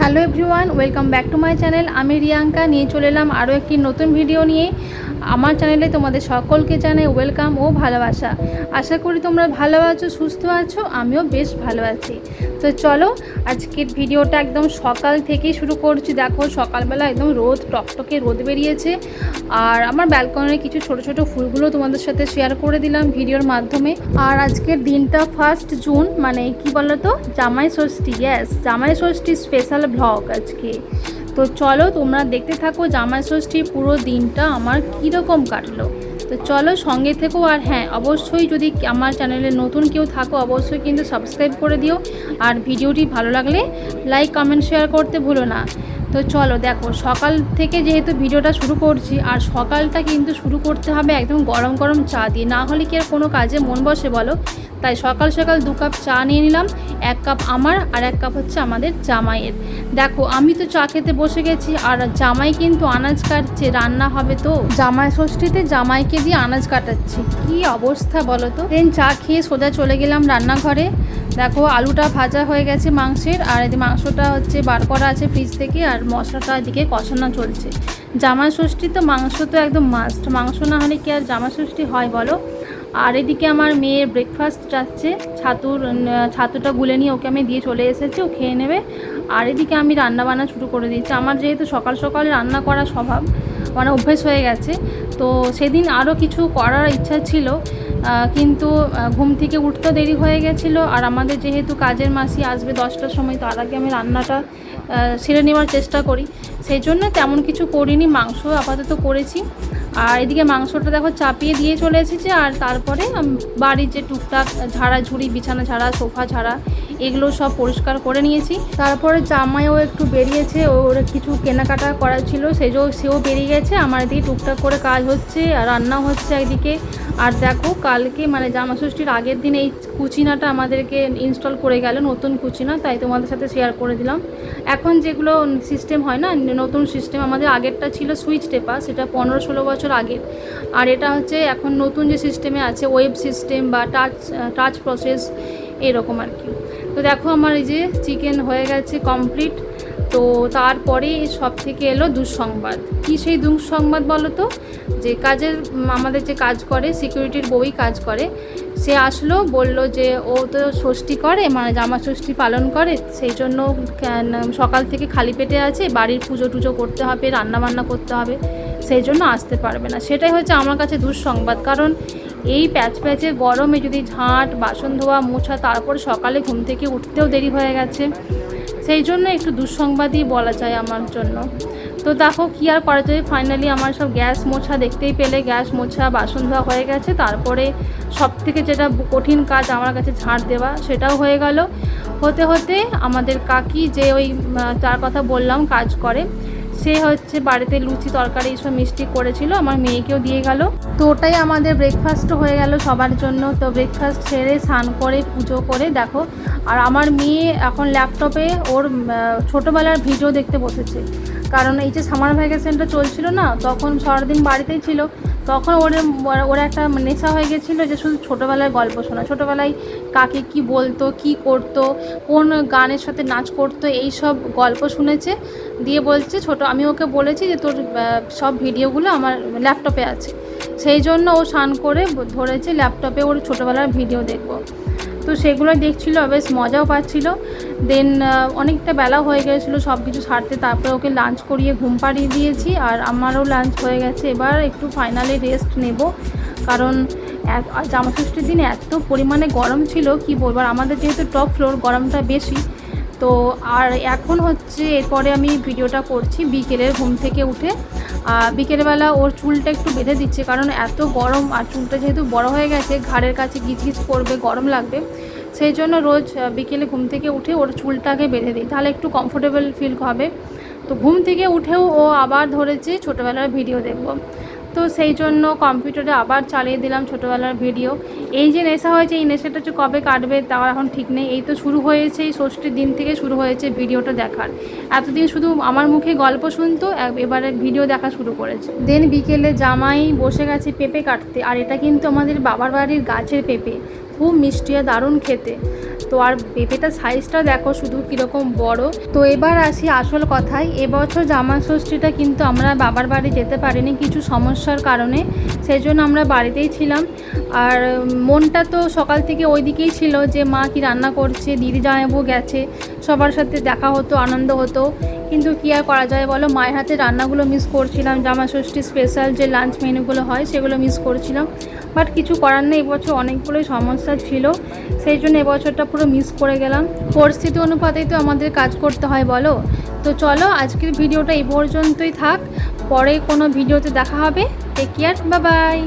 Hello everyone welcome back to my channel আমি রিয়াঙ্কা, নিয়ে চলে এলাম আরও একটি নতুন ভিডিও নিয়ে। আমার চ্যানেলে তোমাদের সকলকে জানাই ওয়েলকাম ও ভালোবাসা। আশা করি তোমরা ভালো আছো, সুস্থ আছো, আমিও বেশ ভালো আছি। তো চলো, আজকের ভিডিওটা একদম সকাল থেকেই শুরু করছি। দেখো, সকালবেলা একদম রোদ, টকটকে রোদ বেরিয়েছে। আর আমার ব্যালকনির কিছু ছোট ছোট ফুলগুলো তোমাদের সাথে শেয়ার করে দিলাম ভিডিওর মাধ্যমে। আর আজকের দিনটা ফার্স্ট জুন মানে কি বলো তো জামাই ষষ্ঠী ইয়েস জামাই ষষ্ঠী স্পেশাল ব্লগ আজকে। তো চলো তোমরা দেখতে থাকো জামাই ষষ্ঠীর পুরো দিনটা আমার কীরকম কাটলো। তো চলো সঙ্গে থেকো আর হ্যাঁ অবশ্যই যদি আমার চ্যানেলে নতুন কেউ থাকো, অবশ্যই কিন্তু সাবস্ক্রাইব করে দিও। আর ভিডিওটি ভালো লাগলে লাইক, কমেন্ট, শেয়ার করতে ভুলো না। তো চলো দেখো, সকাল থেকে যেহেতু ভিডিওটা শুরু করছি, আর সকালটা কিন্তু শুরু করতে হবে একদম গরম গরম চা দিয়ে। না হলে কি আর কোনো কাজে মন বসে বলো? তাই সকাল সকাল দু কাপ চা নিয়ে নিলাম, এক কাপ আমার আর এক কাপ হচ্ছে আমাদের জামাইয়ের। দেখো, আমি তো চা খেতে বসে গেছি, আর জামাই কিন্তু আনাজ কাটছে, রান্না হবে তো। জামাই ষষ্ঠীতে জামাইকে দিয়ে আনাজ কাটাচ্ছি। কি অবস্থা বলো তো? দেন চা খেয়ে সোজা চলে গেলাম রান্নাঘরে। দেখো, আলুটা ভাজা হয়ে গেছে মাংসের, আর এদিকে মাংসটা হচ্ছে বার করা আছে ফ্রিজ থেকে, আর মশলাটা এদিকে কষানো চলছে। জামা ষষ্ঠী তো মাংস তো একদম মাস্ট মাংস না হলে কি আর জামা ষষ্ঠী হয় বলো? আর এদিকে আমার মেয়ের ব্রেকফাস্ট যাচ্ছে, ছাতুর ছাতুটা গুলে নিয়ে ওকে আমি দিয়ে চলে এসেছি, ও খেয়ে নেবে। আর এদিকে আমি রান্না বান্না শুরু করে দিয়েছি। আমার যেহেতু সকাল সকাল রান্না করা স্বভাব মানে অভ্যেস হয়ে গেছে। তো সেদিন আরও কিছু করার ইচ্ছা ছিল কিন্তু ঘুম থেকে উঠতেও দেরি হয়ে গেছিল। আর আমাদের যেহেতু কাজের মাসি আসবে দশটার সময়, তার আগে আমি রান্নাটা সেরে নেওয়ার চেষ্টা করি। সেই জন্য তেমন কিছু করিনি, মাংস আপাতত করেছি। আর এদিকে মাংসটা দেখো চাপিয়ে দিয়ে চলে এসেছে, আর তারপরে বাড়ির যে টুকটাক ঝাড়াঝুড়ি, বিছানা ঝাড়া, সোফা ঝাড়া এগুলো সব পরিষ্কার করে নিয়েছি। তারপরে জামাইও একটু বেরিয়েছে ওর কিছু কেনাকাটা করার ছিল সেও সেও বেরিয়ে গেছে। আমার এদিকে টুকটাক করে কাজ হচ্ছে, আর রান্না হচ্ছে একদিকে আর দেখো, কালকে মানে জামা ষষ্ঠীর আগের দিন এই কুচিনাটা আমাদেরকে ইনস্টল করে গেল, নতুন কুচিনা, তাই তোমাদের সাথে শেয়ার করে দিলাম। এখন যেগুলো সিস্টেম হয় না, নতুন সিস্টেম আমাদের আগেরটা ছিল সুইচ টেপা সেটা পনেরো ষোলো বছর আগের। আর এটা হচ্ছে এখন নতুন যে সিস্টেমে আছে ওয়েব সিস্টেম বা টাচ টাচ প্রসেস এরকম আর কি। তো দেখো আমার এই যে চিকেন হয়ে গেছে কমপ্লিট তো তারপরে সব থেকে এলো দুঃসংবাদ। কি সেই দুঃসংবাদ বলো তো? যে কাজের, আমাদের যে কাজ করে সিকিউরিটির বই কাজ করে, সে আসলো, বলল যে ও তো ষষ্ঠী করে মানে জামা ষষ্ঠী পালন করে, সেই জন্য সকাল থেকে খালি পেটে আছে, বাড়ির পুজো টুজো করতে হবে রান্না বান্না করতে হবে, সেই জন্য আসতে পারবে না। সেটাই হচ্ছে আমার কাছে দুঃসংবাদ। কারণ এই প্যাচ প্যাচে গরমে যদি ঝাঁট, বাসন ধোয়া, মোছা, তারপর সকালে ঘুম থেকে উঠতেও দেরি হয়ে গেছে সেই জন্য একটু দুঃসংবাদই বলা যায় আমার জন্য। তো দেখো কী আর করা যায়। ফাইনালি আমার সব গ্যাস মোছা দেখতেই পেলে। গ্যাস মোছা, বাসন ধোয়া হয়ে গেছে। তারপরে সব থেকে যেটা কঠিন কাজ আমার কাছে ঝাঁট দেওয়া, সেটাও হয়ে গেল। হতে হতে আমাদের কাকি যে ওই তার কথা বললাম কাজ করে সে হচ্ছে বাড়িতে লুচি, তরকারি এইসব মিষ্টি করেছিল, আমার মেয়েকেও দিয়ে গেল। তো ওটাই আমাদের ব্রেকফাস্ট হয়ে গেল সবার জন্য। তো ব্রেকফাস্ট সেরে স্নান করে, পুজো করে, দেখো। আর আমার মেয়ে এখন ল্যাপটপে ওর ছোটোবেলার ভিডিও দেখতে বসেছে। কারণ এই যে সামার ভ্যাকেশনটা চলছিল না, তখন সারাদিন বাড়িতেই ছিল। তখন ওর ওর একটা নেশা হয়ে গেছিল যে শুধু ছোটোবেলার গল্প শোনা। ছোটোবেলায় কাকে কি বলতো, কি করতো, কোন গানের সাথে নাচ করতো, এই সব গল্প শুনেছে। দিয়ে বলছে ছোট, আমি ওকে বলেছি যে তোর সব ভিডিওগুলো আমার ল্যাপটপে আছে। সেই জন্য ও স্নান করে ধরেছে ল্যাপটপে, ওর ছোটোবেলার ভিডিও দেখব। তো সেগুলো দেখছিল, বেশ মজাও পাচ্ছিল। দেন অনেকটা বেলা হয়ে গেছিল সব কিছু সারতে। তারপরে ওকে লাঞ্চ করিয়ে ঘুম পাড়িয়ে দিয়েছি আর আমারও লাঞ্চ হয়ে গেছে। এবার একটু ফাইনালি রেস্ট নেব। কারণ জামাষষ্ঠীর জামা ষষ্ঠীর দিন এত পরিমাণে গরম ছিল, কি বলব? আর আমাদের যেহেতু টপ ফ্লোর গরমটা বেশি তো আর এখন হচ্ছে এরপরে আমি ভিডিওটা করছি বিকেলের ঘুম থেকে উঠে। বিকেলবেলা ওর চুলটা একটু বেঁধে দিচ্ছে কারণ এত গরম আর চুলটা যেহেতু বড় হয়ে গেছে, ঘাড়ের কাছে গিজগিজ করবে, গরম লাগবে। সেই জন্য রোজ বিকেলে ঘুম থেকে উঠে ওর চুলটাকে বেঁধে দিই। তাহলে একটু কমফোর্টেবল ফিল হবে। তো ঘুম থেকে উঠেও ও আবার ধরেছে, ছোটোবেলার ভিডিও দেখব। তো সেই জন্য কম্পিউটারে আবার চালিয়ে দিলাম ছোটোবেলার ভিডিও। এই যে নেশা হয়েছে, এই নেশাটা হচ্ছে কবে কাটবে তাও এখন ঠিক নেই। এই তো শুরু হয়েছে, এই ষষ্ঠীর দিন থেকে শুরু হয়েছে ভিডিওটা দেখার। এতদিন শুধু আমার মুখে গল্প শুনতো এবারে ভিডিও দেখা শুরু করেছে। দেন বিকেলে জামাই বসে গেছে পেঁপে কাটতে, আর এটা কিন্তু আমাদের বাবার বাড়ির গাছের পেঁপে। খুব মিষ্টি আর দারুণ খেতে। তো আর পেঁপেটার সাইজটা দেখো শুধু কীরকম বড়। তো এবার আসি আসল কথায়। এবছর জামা ষষ্ঠীটা কিন্তু আমরা বাবার বাড়ি যেতে পারিনি কিছু সমস্যার কারণে। সেই জন্য আমরা বাড়িতেই ছিলাম। আর মনটা তো সকাল থেকে ওই দিকেই ছিল যে মা কি রান্না করছে, দিদি জামাইবু গেছে, সবার সাথে দেখা হতো, আনন্দ হতো। কিন্তু কী আর করা যায় বলো? মায়ের হাতে রান্নাগুলো মিস করছিলাম জামা ষষ্ঠী স্পেশাল যে লাঞ্চ মেনুগুলো হয় সেগুলো মিস করছিলাম। বাট কিছু করার নেই, এবছর অনেকগুলোই সমস্যা ছিল। সেই জন্য এবছরটা পুরো মিস করে গেলাম। পরিস্থিতি অনুপাতেই তো আমাদের কাজ করতে হয় বলো? তো চলো, আজকের ভিডিওটা এই পর্যন্তই থাক। পরে কোনো ভিডিওতে দেখা হবে। টেক কেয়ার বা বাই